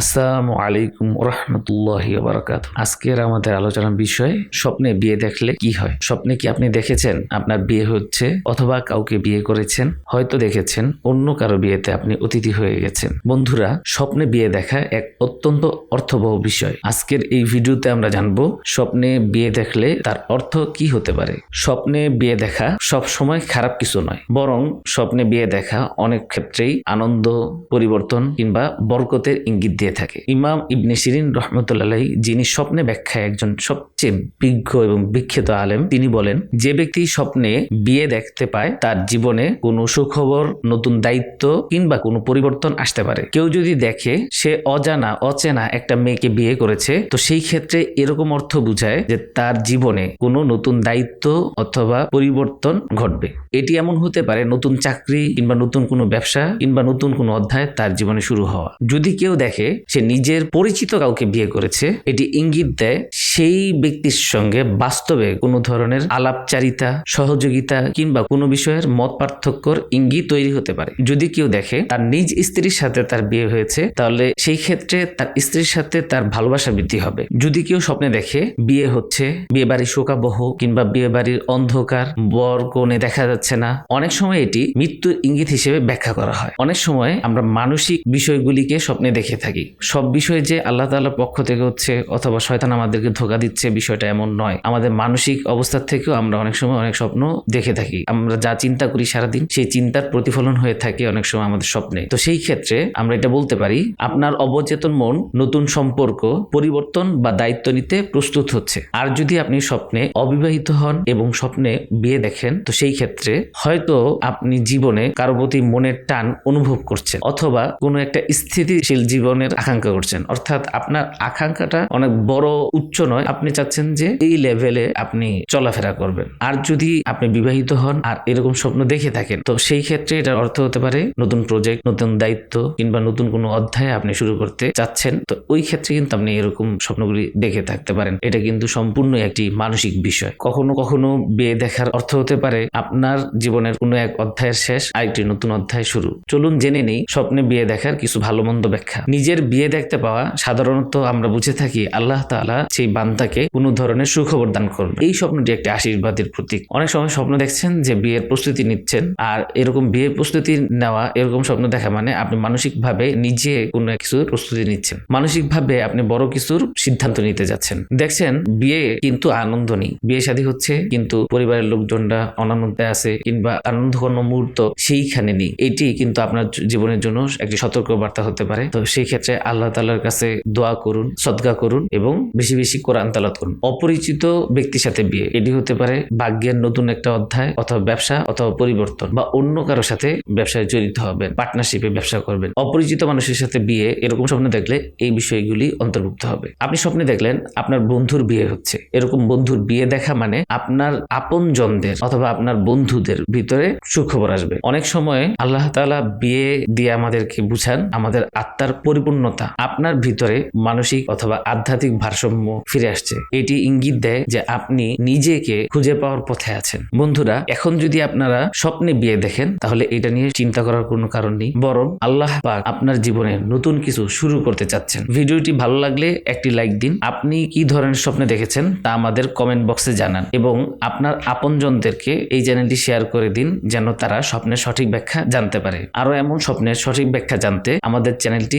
আসসালামু আলাইকুম রহমতুল্লাহ বারাকাত আজকের আমাদের আলোচনার বিষয়, স্বপ্নে বিয়ে দেখলে কি হয়? স্বপ্নে কি আপনি দেখেছেন আপনার বিয়ে হচ্ছে অথবা কাউকে বিয়ে করেছেন? হয়তো দেখেছেন, অন্য কারও বিয়েতে আপনি অতিথি হয়ে গেছেন। বন্ধুরা, স্বপ্নে বিয়ে দেখা এক অত্যন্ত অর্থবহ বিষয়। আজকের এই ভিডিওতে আমরা জানব, স্বপ্নে বিয়ে দেখলে তার অর্থ কি হতে পারে? স্বপ্নে বিয়ে দেখা সব সময় খারাপ কিছু নয়, বরং স্বপ্নে বিয়ে দেখা অনেক ক্ষেত্রেই আনন্দ, পরিবর্তন কিংবা বরকতের ইঙ্গিত দিয়ে থাকে। ইমাম ইবনে শিরিন রহমতুল্লাহ যিনি স্বপ্নে ব্যাখ্যায় একজন সবচেয়ে বিজ্ঞ এবং বিখ্যাত আলেম, তিনি বলেন, যে ব্যক্তি স্বপ্নে বিয়ে দেখতে পায়, তার জীবনে কোনো সুখবর, নতুন দায়িত্ব কিংবা কোনো পরিবর্তন আসতে পারে। কেউ যদি দেখে সে অজানা, অচেনা একটা মেয়েকে বিয়ে করেছে, তো সেই ক্ষেত্রে এরকম অর্থ বুঝায় যে তার জীবনে কোনো নতুন দায়িত্ব অথবা পরিবর্তন ঘটবে। এটি এমন হতে পারে, নতুন চাকরি কিংবা নতুন কোনো ব্যবসা কিংবা নতুন কোনো অধ্যায় তার জীবনে শুরু হওয়া। যদি কেউ দেখে সে নিজের পরিচিত কাউকে বিয়ে করেছে, এটি ইঙ্গিত দেয় সেই ব্যক্তির সঙ্গে বাস্তবে কোনো ধরনের আলাপচারিতা, সহযোগিতা কিংবা কোনো বিষয়ের মত পার্থক্যর ইঙ্গিত তৈরি হতে পারে। যদি কেউ দেখে তার নিজ স্ত্রীর সাথে তার বিয়ে হয়েছে, তাহলে সেই ক্ষেত্রে তার স্ত্রীর সাথে তার ভালোবাসা বৃদ্ধি হবে। যদি কেউ স্বপ্নে দেখে বিয়ে হচ্ছে বিয়ে বাড়ির শোকাবহ কিংবা বিয়ে বাড়ির অন্ধকার বর কোণে দেখা যাচ্ছে না, অনেক সময় এটি মৃত্যুর ইঙ্গিত হিসেবে ব্যাখ্যা করা হয়। অনেক সময় আমরা মানসিক বিষয়গুলিকে স্বপ্নে দেখে থাকি। সব বিষয়ে যে আল্লাহ তাআলার পক্ষ থেকে হচ্ছে অথবা শয়তান আমাদেরকে ধোকা দিচ্ছে বিষয়টা এমন নয়। আমাদের মানসিক অবস্থার থেকেও আমরা অনেক সময় অনেক স্বপ্ন দেখে থাকি। আমরা যা চিন্তা করি সারাদিন, সেই চিন্তার প্রতিফলন হয়ে থাকে অনেক সময় আমাদের স্বপ্নে। তো সেই ক্ষেত্রে আমরা এটা বলতে পারি, আপনার অবচেতন মন, নতুন সম্পর্ক, পরিবর্তন বা দায়িত্ব নিতে প্রস্তুত হচ্ছে। আর যদি আপনি স্বপ্নে অবিবাহিত হন এবং স্বপ্নে বিয়ে দেখেন, তো সেই ক্ষেত্রে হয়তো আপনি জীবনে কারও প্রতি মনের টান অনুভব করছেন। অথবা কোনো একটা স্থিতিশীল জীবনের আকাঙ্ক্ষা করছেন। অর্থাৎ আপনার আকাঙ্ক্ষাটা অনেক বড়, উচ্চ নয়। আপনি চাচ্ছেন যে এই লেভেলে আপনি চলাফেরা করবেন। আর যদি আপনি বিবাহিত হন আর এরকম স্বপ্ন দেখে থাকেন, তো সেই ক্ষেত্রে এটার অর্থ হতে পারে নতুন প্রজেক্ট নতুন দায়িত্ব কিংবা নতুন কোনো অধ্যায় আপনি শুরু করতে চাচ্ছেন, তো ওই ক্ষেত্রে কিন্তু আপনি এরকম স্বপ্নগুলি দেখে থাকতে পারেন। এটা কিন্তু সম্পূর্ণ একটি মানসিক বিষয়। কখনো কখনো বিয়ে দেখার অর্থ হতে পারে আপনার জীবনের কোনো এক অধ্যায়ের শেষ, আরেকটি নতুন অধ্যায় শুরু। চলুন জেনে নেই, স্বপ্নে বিয়ে দেখার কিছু ভালো মন্দ ব্যাখ্যা। নিজের বিয়ে দেখতে পাওয়া সাধারণত আমরা বুঝে থাকি আল্লাহ তাআলা সেই বান্দাকে কোনো ধরনের সুখবর দান করবে এই স্বপ্নটি একটি আশীর্বাদের প্রতীক। অনেক সময় স্বপ্ন দেখছেন যে বিয়ের প্রস্তুতি নিচ্ছেন আর এরকম বিয়ের প্রস্তুতি নেওয়া, এরকম স্বপ্ন দেখা মানে আপনি মানসিকভাবে নিজে কোনো কিছুর প্রস্তুতি নিচ্ছেন। মানসিকভাবে আপনি বড় কিছুর সিদ্ধান্ত নিতে যাচ্ছেন। দেখছেন, বিয়ে কিন্তু আনন্দ নেই। বিয়ে শাদী হচ্ছে কিন্তু পরিবারের লোকজনরা অনানন্দে আছে কিংবা আনন্দ আনন্দঘন মুহূর্ত সেইখানে নেই। এটি কিন্তু আপনার জীবনের জন্য একটি সতর্ক বার্তা হতে পারে। তো সেই ক্ষেত্রে আল্লাহ তাআলার কাছে দোয়া করুন, সদকা করুন এবং বেশি বেশি কোরআন তালাত করুন। অপরিচিত ব্যক্তির সাথে বিয়ে, এটি হতে পারে ভাগ্যের নতুন একটা অধ্যায় অথবা ব্যবসা অথবা পরিবর্তন বা অন্য কারোর সাথে ব্যবসায় জড়িত হবেন পার্টনারশিপে ব্যবসা করবেন। অপরিচিত মানুষের সাথে বিয়ে, এরকম স্বপ্ন দেখলে এই বিষয়গুলি অন্তর্ভুক্ত হবে। আপনি স্বপ্নে দেখলেন আপনার বন্ধুর বিয়ে হচ্ছে। এরকম বন্ধুর বিয়ে দেখা মানে আপনার আপন জনদের অথবা আপনার বন্ধুদের ভিতরে সুখবর আসবে। অনেক সময় আল্লাহ তালা বিয়ে দিয়ে আমাদেরকে বুঝান, আমাদের আত্মার পরিপূর্ণতা আপনার ভিতরে মানসিক অথবা আধ্যাত্মিক ভারসাম্য ফিরে আসছে। এটি ইঙ্গিত দেয় যে আপনি নিজেকে খুঁজে পাওয়ার পথে আছেন। বন্ধুরা, এখন যদি আপনারা স্বপ্নে বিয়ে দেখেন, তাহলে এটা নিয়ে চিন্তা করার কোনো কারণ নেই। বরং আল্লাহ পাক আপনার জীবনে নতুন কিছু শুরু করতে চাচ্ছেন। ভিডিওটি ভালো লাগলে একটি লাইক দিন। আপনি কি ধরনের স্বপ্নে দেখেছেন, তা আমাদের কমেন্ট বক্সে জানান এবং আপনার আপনজনদেরকে এই চ্যানেলটি শেয়ার করে দিন, যেন তারা স্বপ্নের সঠিক ব্যাখ্যা জানতে পারে। আরও এমন স্বপ্নের সঠিক ব্যাখ্যা জানতে আমাদের চ্যানেলটি